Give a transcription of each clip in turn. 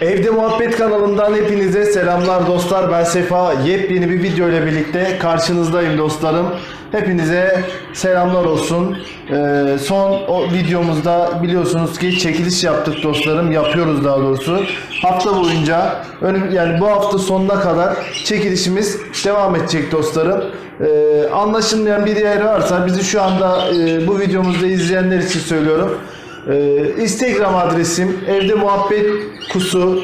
Evde Muhabbet kanalından hepinize selamlar dostlar. Ben Sefa. Yepyeni bir video ile birlikte karşınızdayım dostlarım. Hepinize selamlar olsun. Ee, son o videomuzda biliyorsunuz ki çekiliş yaptık dostlarım. Yapıyoruz daha doğrusu. Hafta boyunca yani bu hafta sonuna kadar çekilişimiz devam edecek dostlarım. Ee, anlaşılmayan bir yer varsa bizi şu anda e, bu videomuzda izleyenler için söylüyorum. Ee, Instagram adresim evde muhabbet kusu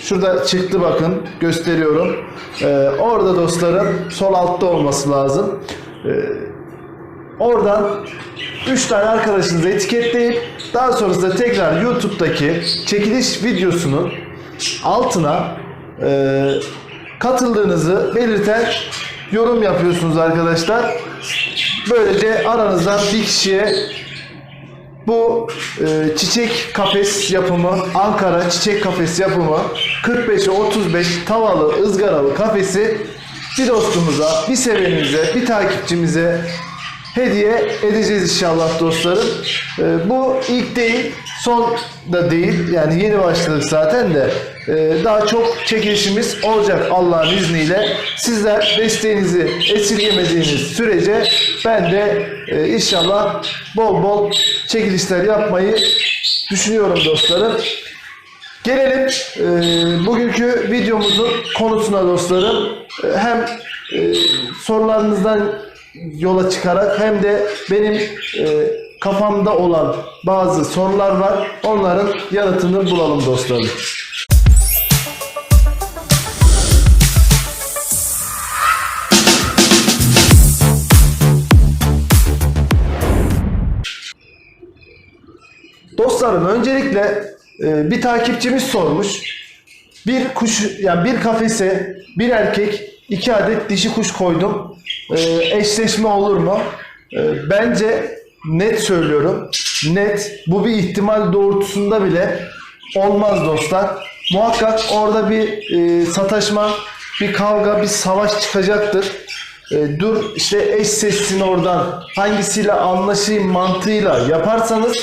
şurada çıktı bakın gösteriyorum. Ee, orada dostlarım sol altta olması lazım. Ee, oradan 3 tane arkadaşınızı etiketleyip daha sonrasında tekrar YouTube'daki çekiliş videosunun altına e, katıldığınızı belirten yorum yapıyorsunuz arkadaşlar. Böylece aranızdan bir kişiye bu e, çiçek kafes yapımı Ankara çiçek kafes yapımı 45'e 35 tavalı ızgaralı kafesi bir dostumuza, bir sevenimize, bir takipçimize hediye edeceğiz inşallah dostlarım. E, bu ilk değil, son da değil. Yani yeni başladık zaten de. E, daha çok çekilişimiz olacak Allah'ın izniyle. Sizler desteğinizi esirgemediğiniz sürece ben de e, inşallah bol bol çekilişler yapmayı düşünüyorum dostlarım. Gelelim e, bugünkü videomuzun konusuna dostlarım. E, hem e, sorularınızdan yola çıkarak hem de benim e, kafamda olan bazı sorular var. Onların yanıtını bulalım dostlarım. Dostlarım öncelikle e, bir takipçimiz sormuş. Bir kuş yani bir kafese bir erkek iki adet dişi kuş koydum. E, eşleşme olur mu? E, bence net söylüyorum. Net. Bu bir ihtimal doğrultusunda bile olmaz dostlar. Muhakkak orada bir e, sataşma, bir kavga, bir savaş çıkacaktır. E, dur işte eş seçsin oradan hangisiyle anlaşayım mantığıyla yaparsanız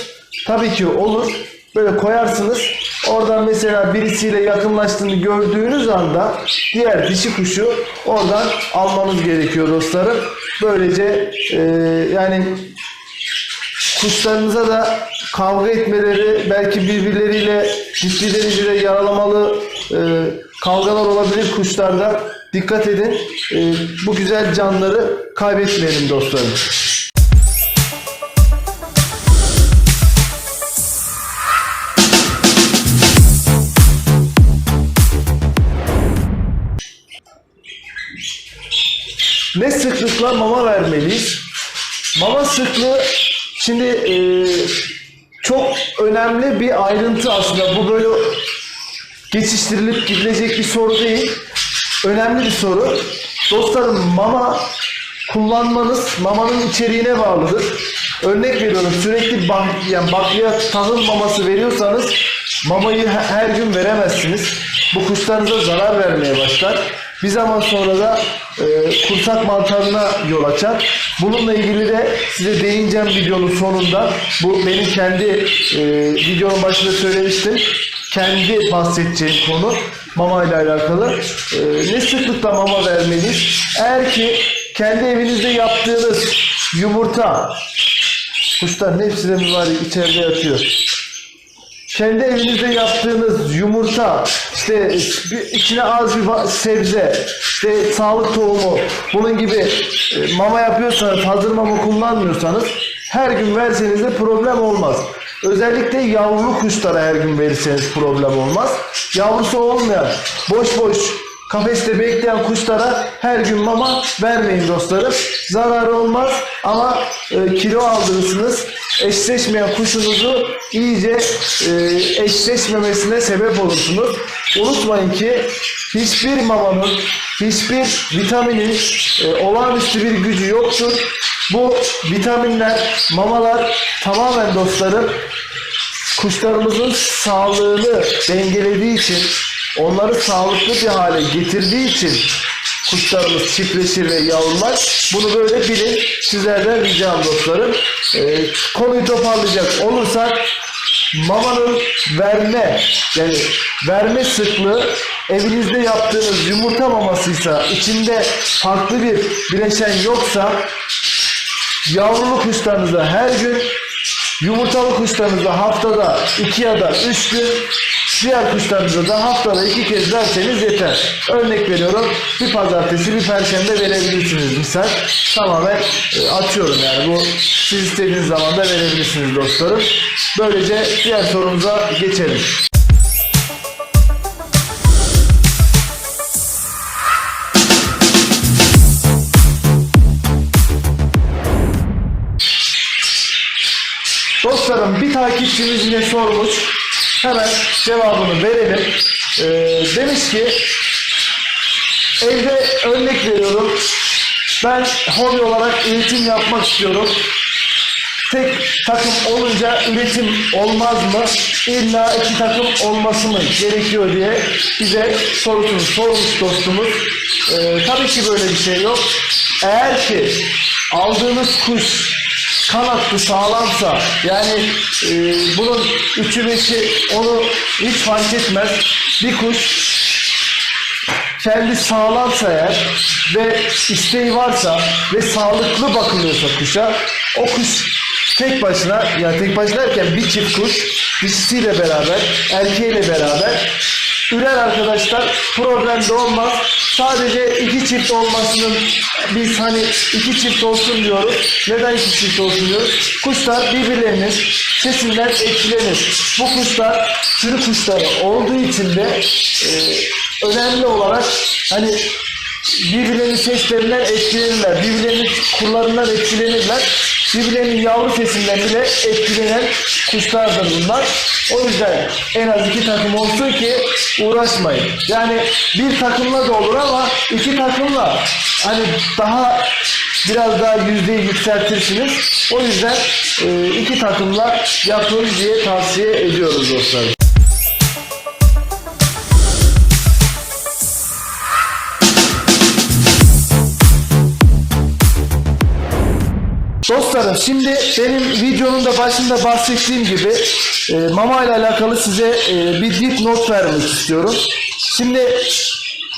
tabii ki olur. Böyle koyarsınız. Oradan mesela birisiyle yakınlaştığını gördüğünüz anda diğer dişi kuşu oradan almanız gerekiyor dostlarım. Böylece e, yani kuşlarınıza da kavga etmeleri belki birbirleriyle ciddi derecede yaralamalı e, kavgalar olabilir kuşlarda. Dikkat edin. E, bu güzel canları kaybetmeyelim dostlarım. Ne sıklıkla mama vermeliyiz? Mama sıklığı şimdi e, çok önemli bir ayrıntı aslında. Bu böyle geçiştirilip gidilecek bir soru değil. Önemli bir soru. Dostlarım mama kullanmanız mamanın içeriğine bağlıdır. Örnek veriyorum sürekli bak, yani bakliyat tahıl maması veriyorsanız mamayı he- her gün veremezsiniz. Bu kuşlarınıza zarar vermeye başlar. Bir zaman sonra da e, kursak mantarına yol açar. Bununla ilgili de size değineceğim videonun sonunda. Bu benim kendi e, videonun başında söylemiştim kendi bahsedeceğim konu mama ile alakalı. Ee, ne sıklıkla mama vermeliyiz? Eğer ki kendi evinizde yaptığınız yumurta kuşların hepsi de mübarek içeride yatıyor. Kendi evinizde yaptığınız yumurta, işte içine az bir sebze, işte sağlık tohumu, bunun gibi e, mama yapıyorsanız, hazır mama kullanmıyorsanız her gün verseniz de problem olmaz. Özellikle yavru kuşlara her gün verirseniz problem olmaz. Yavrusu olmayan, boş boş kafeste bekleyen kuşlara her gün mama vermeyin dostlarım. Zararı olmaz ama e, kilo aldırırsınız. Eşleşmeyen kuşunuzu iyice e, eşleşmemesine sebep olursunuz. Unutmayın ki hiçbir mamanın, hiçbir vitaminin e, olağanüstü bir gücü yoktur. Bu vitaminler, mamalar tamamen dostlarım kuşlarımızın sağlığını dengelediği için, onları sağlıklı bir hale getirdiği için kuşlarımız çiftleşir ve yavrular. Bunu böyle bilin. Sizlerden ricam dostlarım. Ee, konuyu toparlayacak olursak mamanın verme yani verme sıklığı evinizde yaptığınız yumurta mamasıysa içinde farklı bir bileşen yoksa yavrulu kuşlarınıza her gün yumurtalı kuşlarınıza haftada iki ya da üç gün diğer kuşlarınıza da haftada iki kez verseniz yeter. Örnek veriyorum bir pazartesi bir perşembe verebilirsiniz misal. Tamamen e, atıyorum yani bu siz istediğiniz zaman da verebilirsiniz dostlarım. Böylece diğer sorumuza geçelim. Dostlarım bir takipçimiz yine sormuş. Hemen cevabını verelim. Ee, demiş ki evde örnek veriyorum. Ben hobi olarak üretim yapmak istiyorum. Tek takım olunca üretim olmaz mı? İlla iki takım olması mı gerekiyor diye bize sorusunu sormuş dostumuz. Ee, tabii ki böyle bir şey yok. Eğer ki aldığınız kuş kanatlı sağlamsa yani e, bunun üçü beşi onu hiç fark etmez. Bir kuş kendi sağlamsa eğer ve isteği varsa ve sağlıklı bakılıyorsa kuşa o kuş tek başına yani tek başına derken bir çift kuş dişisiyle beraber erkeğiyle beraber ürer arkadaşlar problem de olmaz. Sadece iki çift olmasının biz hani iki çift olsun diyoruz. Neden iki çift olsun diyoruz? Kuşlar birbirlerinin sesinden etkilenir. Bu kuşlar sürü kuşları olduğu için de e, önemli olarak hani birbirlerinin seslerinden etkilenirler. Birbirlerinin kurlarından etkilenirler. Birbirlerinin yavru sesinden bile etkilenen kuşlardır bunlar. O yüzden en az iki takım olsun ki uğraşmayın. Yani bir takımla da olur ama iki takımla hani daha biraz daha yüzdeyi yükseltirsiniz. O yüzden e, iki takımla yapın diye tavsiye ediyoruz dostlar. Dostlarım şimdi benim videonun da başında bahsettiğim gibi e, mama ile alakalı size e, bir dipnot vermek istiyorum. Şimdi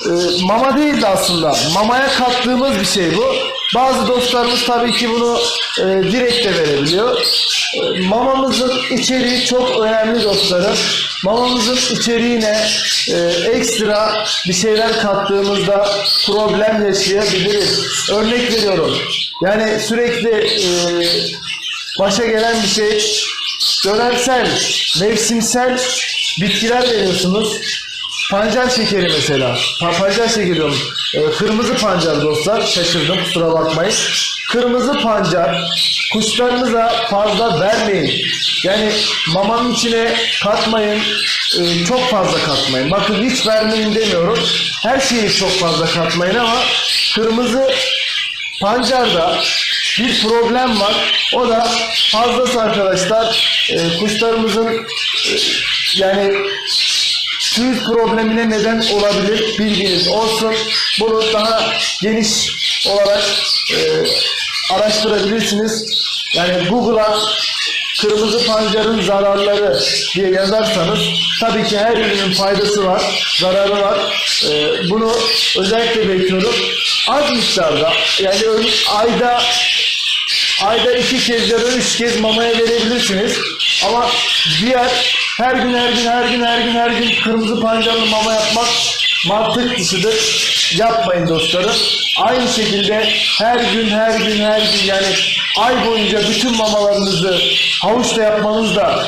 e, mama değil de aslında mamaya kattığımız bir şey bu. Bazı dostlarımız tabii ki bunu e, direkt de verebiliyor. E, mamamızın içeriği çok önemli dostlarım. Mamamızın içeriğine e, ekstra bir şeyler kattığımızda problem yaşayabiliriz. Örnek veriyorum. Yani sürekli e, başa gelen bir şey dönemsel, mevsimsel bitkiler veriyorsunuz. Pancar şekeri mesela. Pa- pancar şekeri diyorum. Ee, kırmızı pancar dostlar. Şaşırdım kusura bakmayın. Kırmızı pancar kuşlarınıza fazla vermeyin. Yani mamanın içine katmayın. Ee, çok fazla katmayın. Bakın hiç vermeyin demiyorum. Her şeyi çok fazla katmayın ama kırmızı pancarda bir problem var. O da fazlası arkadaşlar e, kuşlarımızın e, yani Tüy problemine neden olabilir bilginiz olsun. Bunu daha geniş olarak e, araştırabilirsiniz. Yani Google'a kırmızı pancarın zararları diye yazarsanız tabii ki her ürünün faydası var, zararı var. E, bunu özellikle bekliyorum. Az miktarda yani ayda Ayda iki kez ya da üç kez mamaya verebilirsiniz. Ama diğer her gün her gün her gün her gün her gün kırmızı pancarlı mama yapmak mantık dışıdır. Yapmayın dostlarım. Aynı şekilde her gün her gün her gün yani ay boyunca bütün mamalarınızı havuçla yapmanız da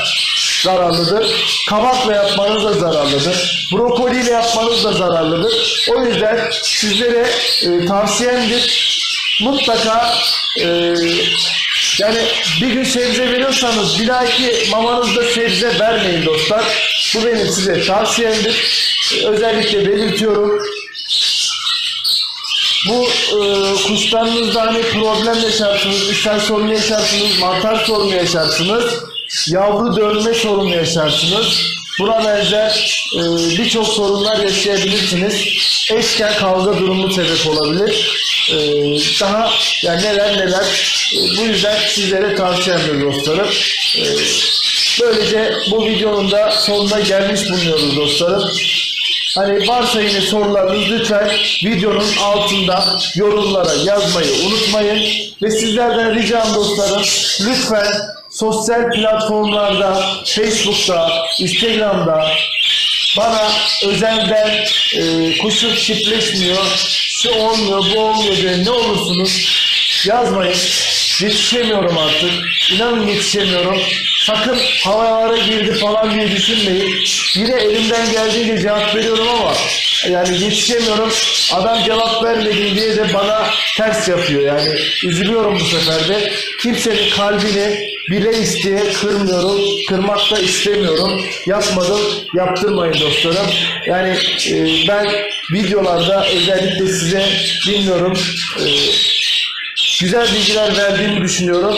zararlıdır. Kabakla yapmanız da zararlıdır. Brokoliyle yapmanız da zararlıdır. O yüzden sizlere e, tavsiyemdir mutlaka e, yani bir gün sebze veriyorsanız bir dahaki mamanızda sebze vermeyin dostlar. Bu benim size tavsiyemdir. Özellikle belirtiyorum. Bu e, kuşlarınızda hani problem yaşarsınız, ishal sorunu yaşarsınız, mantar sorunu yaşarsınız, yavru dönme sorunu yaşarsınız. Buna benzer e, birçok sorunlar yaşayabilirsiniz. Eşken kavga durumu sebep olabilir. E, daha yani neler neler. Bu yüzden sizlere tavsiyemdir dostlarım. E, Böylece bu videonun da sonuna gelmiş bulunuyoruz dostlarım. Hani varsa yine sorularınız lütfen videonun altında yorumlara yazmayı unutmayın. Ve sizlerden ricam dostlarım lütfen sosyal platformlarda, Facebook'ta, Instagram'da bana özelden e, kuşum çiftleşmiyor, şu olmuyor, bu olmuyor diye ne olursunuz yazmayın. Yetişemiyorum artık. İnanın yetişemiyorum. Sakın havalara girdi falan diye düşünmeyin. Yine elimden geldiğince cevap veriyorum ama yani yetişemiyorum. Adam cevap vermedi diye de bana ters yapıyor. Yani üzülüyorum bu sefer de. Kimsenin kalbini bile isteye kırmıyorum. Kırmak da istemiyorum. Yapmadım. Yaptırmayın dostlarım. Yani e, ben videolarda özellikle size bilmiyorum e, güzel bilgiler verdiğimi düşünüyorum.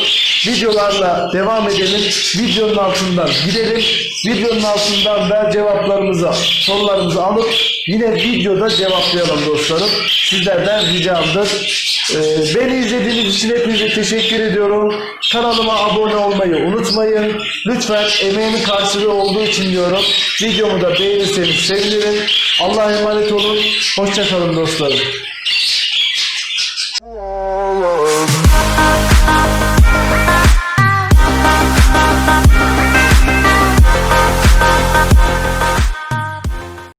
Videolarla devam edelim. Videonun altından gidelim. Videonun altından da cevaplarımızı, sorularımızı alıp yine videoda cevaplayalım dostlarım. Sizlerden ricamdır. Ee, beni izlediğiniz için hepinize teşekkür ediyorum. Kanalıma abone olmayı unutmayın. Lütfen emeğimin karşılığı olduğu için diyorum. Videomu da beğenirseniz sevinirim. Allah'a emanet olun. Hoşçakalın dostlarım.